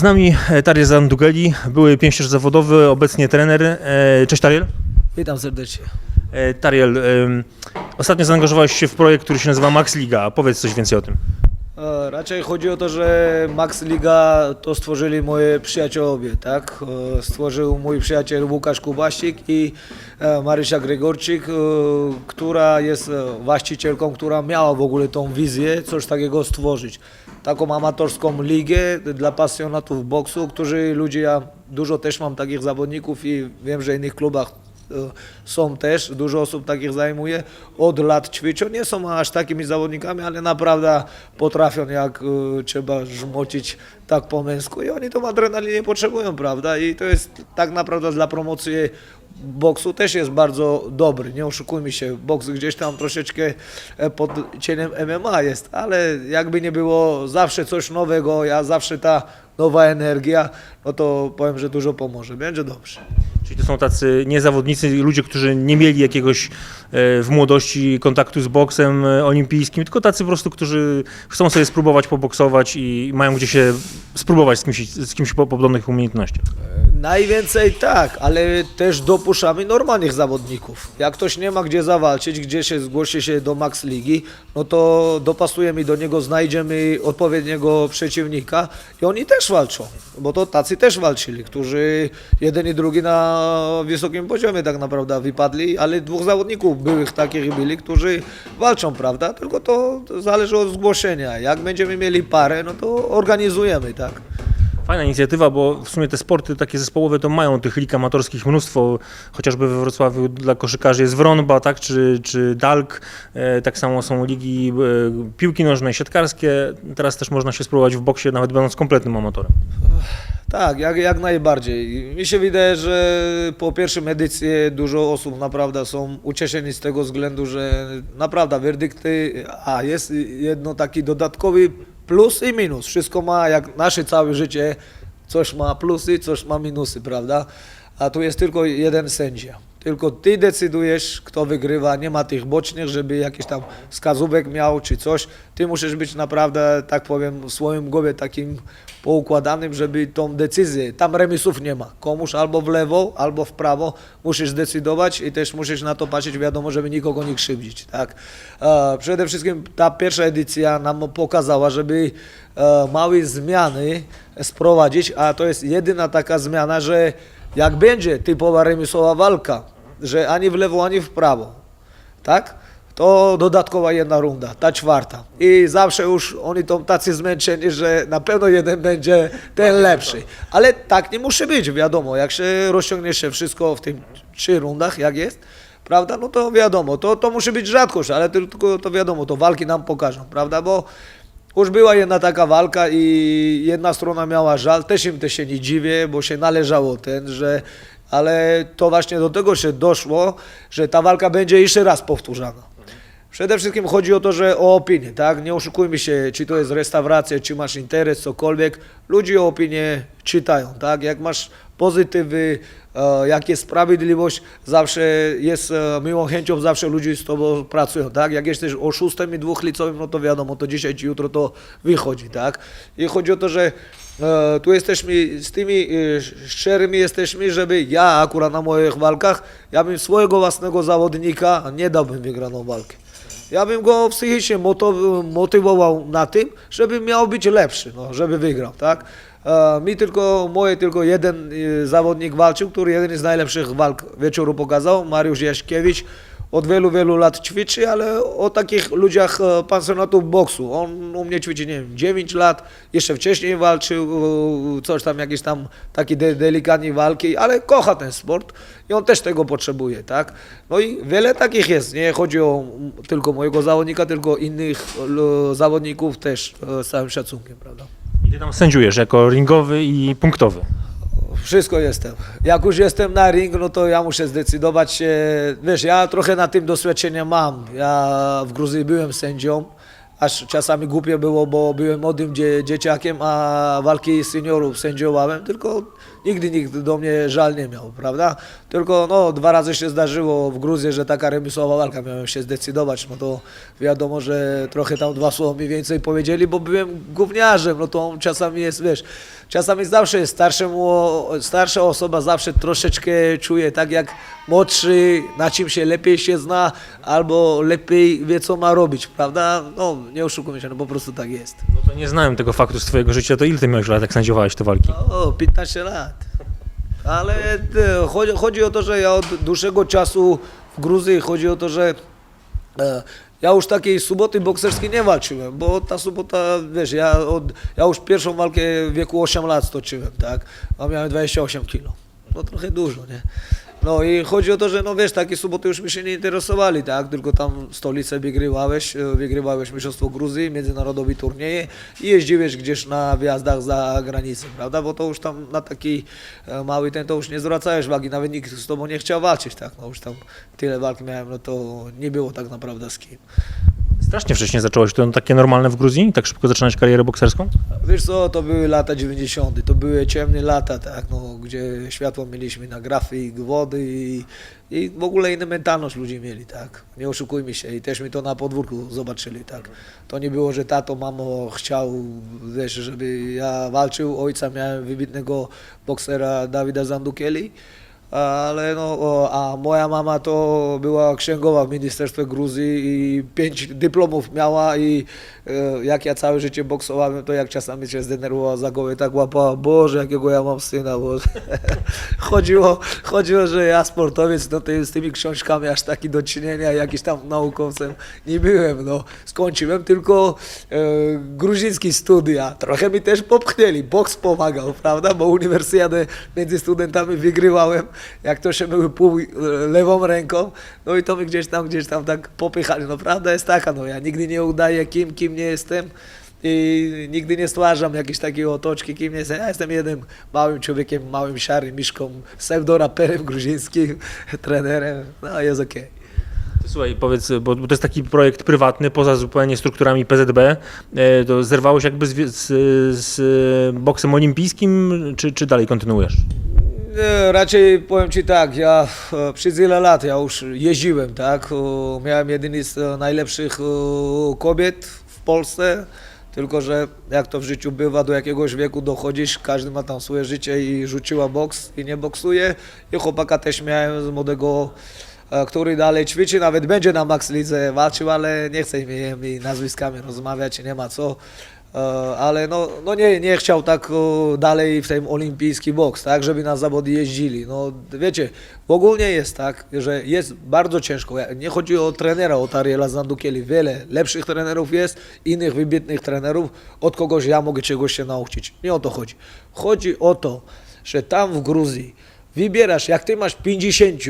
Z nami e, Tariel Zandugeli, były pięściarz zawodowy, obecnie trener. E, Cześć Tariel. Witam serdecznie. E, Tariel, ostatnio zaangażowałeś się w projekt, który się nazywa Max Liga. Powiedz coś więcej o tym. E, Raczej chodzi o to, że Max Liga to stworzyli moi przyjacielowie, tak? E, Stworzył mój przyjaciel Łukasz Kubasik i e, Marysia Gregorczyk, która jest właścicielką, która miała w ogóle tą wizję, coś takiego stworzyć. Taką amatorską ligę dla pasjonatów boksu, którzy ludzie, ja dużo też mam takich zawodników i wiem, że w innych klubach są też, dużo osób takich zajmuje, od lat ćwiczą, nie są aż takimi zawodnikami, ale naprawdę potrafią jak e, trzeba żmocić tak po męsku. I oni tą adrenalinę potrzebują, prawda? I to jest tak naprawdę dla promocji boksu też jest bardzo dobry, nie oszukujmy się, boks gdzieś tam troszeczkę e, pod cieniem MMA jest, ale jakby nie było zawsze coś nowego, ja zawsze ta nowa energia, no to powiem, że dużo pomoże, będzie dobrze. Czyli to są tacy niezawodnicy, ludzie, którzy nie mieli jakiegoś e, w młodości kontaktu z boksem e, olimpijskim, tylko tacy po prostu, którzy chcą sobie spróbować poboksować i mają gdzie się spróbować z kimś, z kimś po podobnych umiejętnościach. Najwięcej tak, ale też dopuszczamy normalnych zawodników. Jak ktoś nie ma gdzie zawalczyć, gdzie się zgłosi się do Max Ligi, no to dopasujemy do niego, znajdziemy odpowiedniego przeciwnika i oni też walczą, bo to tacy też walczyli, którzy jeden i drugi na wysokim poziomie tak naprawdę wypadli, ale dwóch zawodników byłych takich byli, którzy walczą, prawda? Tylko to zależy od zgłoszenia. Jak będziemy mieli parę, no to organizujemy, tak? Fajna inicjatywa, bo w sumie te sporty takie zespołowe to mają tych lig amatorskich mnóstwo, chociażby we Wrocławiu dla koszykarzy jest Wronba, tak, czy, czy Dalk, e, tak samo są ligi e, piłki nożnej, siatkarskie, teraz też można się spróbować w boksie, nawet będąc kompletnym amatorem. Tak, jak, jak najbardziej. Mi się wydaje, że po pierwszym edycji dużo osób naprawdę są ucieszeni z tego względu, że naprawdę werdykty, a jest jedno taki dodatkowy plus i minus. Wszystko ma, jak nasze całe życie, coś ma plusy, coś ma minusy, prawda? A tu jest tylko jeden sędzia. Tylko ty decydujesz, kto wygrywa, nie ma tych bocznych, żeby jakiś tam wskazówek miał czy coś. Ty musisz być naprawdę, tak powiem, w swoim głowie takim poukładanym, żeby tą decyzję, tam remisów nie ma. Komuś albo w lewo, albo w prawo musisz decydować i też musisz na to patrzeć, wiadomo, żeby nikogo nie krzywdzić, tak. E, przede wszystkim ta pierwsza edycja nam pokazała, żeby e, małe zmiany sprowadzić, a to jest jedyna taka zmiana, że jak będzie typowa remisowa walka, że ani w lewo, ani w prawo, tak? To dodatkowa jedna runda, ta czwarta. I zawsze już oni są tacy zmęczeni, że na pewno jeden będzie ten lepszy. Ale tak nie musi być, wiadomo. Jak się rozciągnie się wszystko w tych trzy rundach, jak jest, prawda? No to wiadomo, to, to musi być rzadkość, ale tylko to wiadomo, to walki nam pokażą, prawda? Bo już była jedna taka walka i jedna strona miała żal, też im też się nie dziwię, bo się należało ten, że ale to właśnie do tego się doszło, że ta walka będzie jeszcze raz powtórzana. Przede wszystkim chodzi o to, że o opinię, tak? Nie oszukujmy się, czy to jest restauracja, czy masz interes, cokolwiek. Ludzie o opinię czytają, tak? Jak masz pozytywy, e, jak jest sprawiedliwość, zawsze jest e, miłą chęcią, zawsze ludzie z tobą pracują, tak? Jak jesteś oszustem i dwuchlicowym, no to wiadomo, to dzisiaj czy jutro to wychodzi, tak? I chodzi o to, że tu jesteśmy z tymi e, szczerymi jesteśmy, żeby ja akurat na moich walkach, ja bym swojego własnego zawodnika nie dałbym wygraną walkę. Ja bym go psychicznie motywował na tym, żeby miał być lepszy, no, żeby wygrał, tak? E, mi tylko, moje tylko jeden e, zawodnik walczył, który jeden z najlepszych walk wieczoru pokazał, Mariusz Jaśkiewicz. Od wielu, wielu lat ćwiczy, ale o takich ludziach e, pasjonatów boksu. On u mnie ćwiczy, nie wiem, 9 lat, jeszcze wcześniej walczył, e, coś tam, jakieś tam takie de walki, ale kocha ten sport i on też tego potrzebuje, tak? No i wiele takich jest, nie chodzi o tylko mojego zawodnika, tylko innych e, zawodników też z całym szacunkiem, prawda? I ty tam sędziujesz jako ringowy i punktowy. Wszystko jestem. Jak już jestem na ring, no to ja muszę zdecydować się. Wiesz, ja trochę na tym doświadczenia mam. Ja w Gruzji byłem sędzią, aż czasami głupie było, bo byłem młodym dzie dzieciakiem, a walki seniorów sędziowałem, tylko nigdy nikt do mnie żal nie miał, prawda? Tylko no, dwa razy się zdarzyło w Gruzji, że taka remisowa walka, miałem się zdecydować, no to wiadomo, że trochę tam dwa słowa mi więcej powiedzieli, bo byłem gówniarzem, no to czasami jest, wiesz, czasami zawsze jest starszemu, starsza osoba zawsze troszeczkę czuje tak jak młodszy, na czym się lepiej się zna, albo lepiej wie co ma robić, prawda? No nie oszukujmy się, no po prostu tak jest. No to nie znałem tego faktu z twojego życia, to ile ty miałeś lat, jak sędziowałeś te walki? O, 15 lat. Ale e, chodzi, chodzi o to, że ja od dłuższego czasu w Gruzji chodzi o to, że e, ja już takiej soboty bokserskiej nie walczyłem, bo ta sobota, wiesz, ja, od, ja już pierwszą walkę w wieku 8 lat stoczyłem, tak, a miałem 28 kilo. No trochę dużo, nie? No i chodzi o to, że no wiesz, takie soboty już mi się nie interesowali, tak? Tylko tam stolicę wygrywałeś, e, wygrywałeś Mistrzostwo Gruzji, międzynarodowe turnieje i jeździłeś gdzieś na wjazdach za granicę, prawda? Bo to już tam na taki e, mały ten to już nie zwracałeś wagi, nawet nikt z tobą nie chciał walczyć, tak? No już tam tyle walk miałem, no to nie było tak naprawdę z kim. Strasznie wcześnie zacząłeś, to takie normalne w Gruzji? Tak szybko zaczynać karierę bokserską? Wiesz co, to były lata 90., to były ciemne lata, tak, no, gdzie światło mieliśmy na grafik, wody i, i w ogóle inną mentalność ludzie mieli, tak, nie oszukujmy się i też mi to na podwórku zobaczyli, tak, to nie było, że tato, mamo chciał, wiesz, żeby ja walczył, ojca miałem wybitnego boksera Dawida Zandukeli, ale no, a moja mama to była księgowa w Ministerstwie Gruzji i pięć dyplomów miała i e, jak ja całe życie boksowałem, to jak czasami się zdenerwowała za głowę, tak łapała, Boże, jakiego ja mam syna, Boże. chodziło, chodziło, że ja sportowiec, no to z tymi książkami aż taki do czynienia, jakiś tam naukowcem nie byłem, no. Skończyłem tylko e, studia, trochę mi też popchnęli, boks pomagał, prawda, bo uniwersjadę między studentami wygrywałem, jak to się były pół e, lewą ręką, no i to mi gdzieś tam, gdzieś tam tak popychali. No prawda jest taka, no ja nigdy nie udaję kim, kim nie jestem i nigdy nie stwarzam jakiejś takiej otoczki, kim nie jestem. Ja jestem jednym małym człowiekiem, małym szarym miszką, pseudoraperem gruzińskim, trenerem, no jest okej. Słuchaj, powiedz, bo bo to jest taki projekt prywatny, poza zupełnie strukturami PZB, e, to zerwałeś jakby z, z, z boksem olimpijskim, czy, czy dalej kontynuujesz? Raczej powiem Ci tak, ja e, przez wiele lat ja już jeździłem, tak, miałem jedyny z najlepszych kobiet w Polsce, tylko że jak to w życiu bywa, do jakiegoś wieku dochodzisz, każdy ma tam swoje życie i rzuciła boks i nie boksuje i chłopaka też miałem z młodego, e, który dalej ćwiczy, nawet będzie na Max Lidze walczył, ale nie chce mi, mi nazwiskami rozmawiać, nie ma co. E, ale no, no nie, nie chciał tak o, dalej w ten olimpijski boks, tak, żeby na zawody jeździli. No wiecie, w ogóle jest tak, że jest bardzo ciężko. Nie chodzi o trenera, o Tariela Zandukieli. Wiele lepszych trenerów jest, innych wybitnych trenerów, od kogoś ja mogę czegoś się nauczyć. Nie o to chodzi. Chodzi o to, że tam w Gruzji wybierasz, jak ty masz 50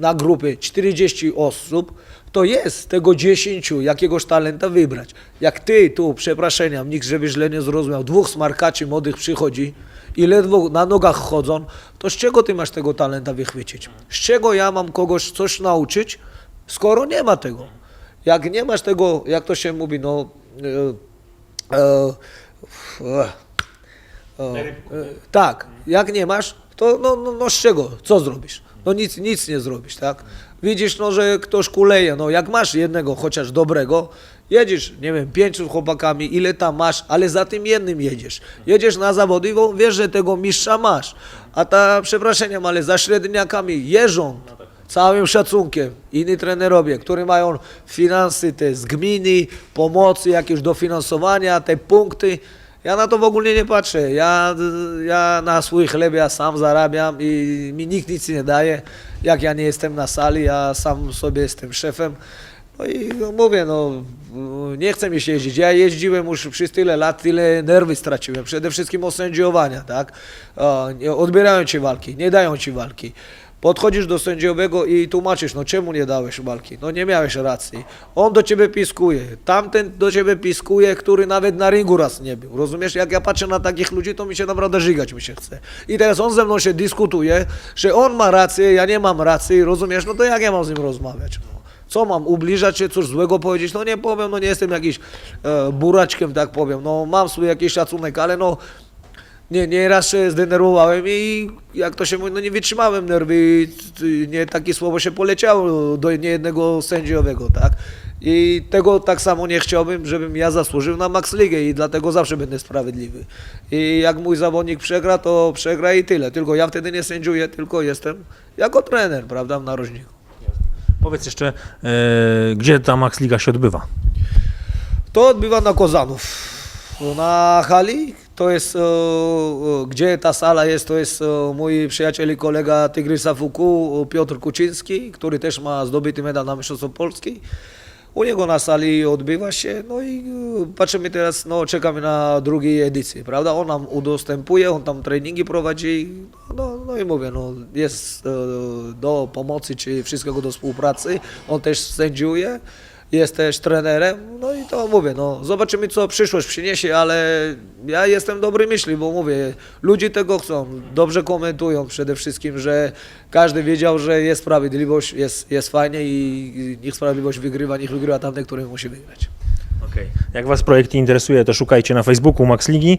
na grupy 40 osób, to jest z tego 10 jakiegoś talenta wybrać. Jak ty tu, przepraszenia, nikt żeby źle nie zrozumiał, dwóch smarkaczy młodych przychodzi i ledwo na nogach chodzą, to z czego ty masz tego talenta wychwycić? Z czego ja mam kogoś coś nauczyć, skoro nie ma tego? Jak nie masz tego, jak to się mówi, no... E, e, e, e, tak, jak nie masz, to no, no, no z czego? Co zrobisz? No nic, nic nie zrobisz, tak? Widzisz, no, że ktoś kuleje, no jak masz jednego chociaż dobrego, jedziesz, nie wiem, pięciu chłopakami, ile tam masz, ale za tym jednym jedziesz. Jedziesz na zawody, bo wiesz, że tego mistrza masz. A ta, przepraszam, ale za średniakami jeżdżą całym szacunkiem inni trenerowie, którzy mają finansy te z gminy, pomocy, jakieś dofinansowania, te punkty. Ja na to w ogóle nie patrzę. Ja, ja na swój chleb ja sam zarabiam i mi nikt nic nie daje. Jak ja nie jestem na sali, ja sam sobie jestem szefem. No i no mówię, no nie chce mi się jeździć. Ja jeździłem już przez tyle lat, tyle nerwy straciłem. Przede wszystkim od tak? Odbierają ci walki, nie dają ci walki. Podchodzisz do sędziowego i tłumaczysz, no czemu nie dałeś walki? No nie miałeś racji. On do ciebie piskuje, tamten do ciebie piskuje, który nawet na ringu raz nie był. Rozumiesz? Jak ja patrzę na takich ludzi, to mi się naprawdę żygać mi się chce. I teraz on ze mną się dyskutuje, że on ma rację, ja nie mam racji, rozumiesz? No to jak ja mam z nim rozmawiać? No. Co mam, ubliżać się, coś złego powiedzieć? No nie powiem, no nie jestem jakiś e, buraczkiem, tak powiem. No mam swój jakiś szacunek, ale no nie, nie raz się zdenerwowałem i jak to się mówi, no nie wytrzymałem nerwy, nie takie słowo się poleciało do niejednego sędziowego, tak? I tego tak samo nie chciałbym, żebym ja zasłużył na Max Ligę i dlatego zawsze będę sprawiedliwy. I jak mój zawodnik przegra, to przegra i tyle. Tylko ja wtedy nie sędziuję, tylko jestem jako trener, prawda, w narożniku. Powiedz jeszcze, e, gdzie ta Max Liga się odbywa? To odbywa na Kozanów. Na hali, to jest, e, e, gdzie ta sala jest, to jest e, mój przyjaciel i kolega Tygrysa Fuku, Piotr Kuczyński, który też ma zdobyty medal na Mistrzostwo Polski. U niego na sali odbywa się, no i patrzymy teraz, no czekamy na drugiej edycji, prawda? On nam udostępuje, on tam treningi prowadzi, no, no i mówię, no jest do pomocy, czy wszystkiego do współpracy, on też sędziuje jest też trenerem, no i to mówię, no zobaczymy co przyszłość przyniesie, ale ja jestem dobry myśli, bo mówię, ludzie tego chcą, dobrze komentują przede wszystkim, że każdy wiedział, że jest sprawiedliwość, jest, jest fajnie i niech sprawiedliwość wygrywa, niech wygrywa tamten, który musi wygrać. Okej. Jak Was projekt interesuje, to szukajcie na Facebooku Max Ligi.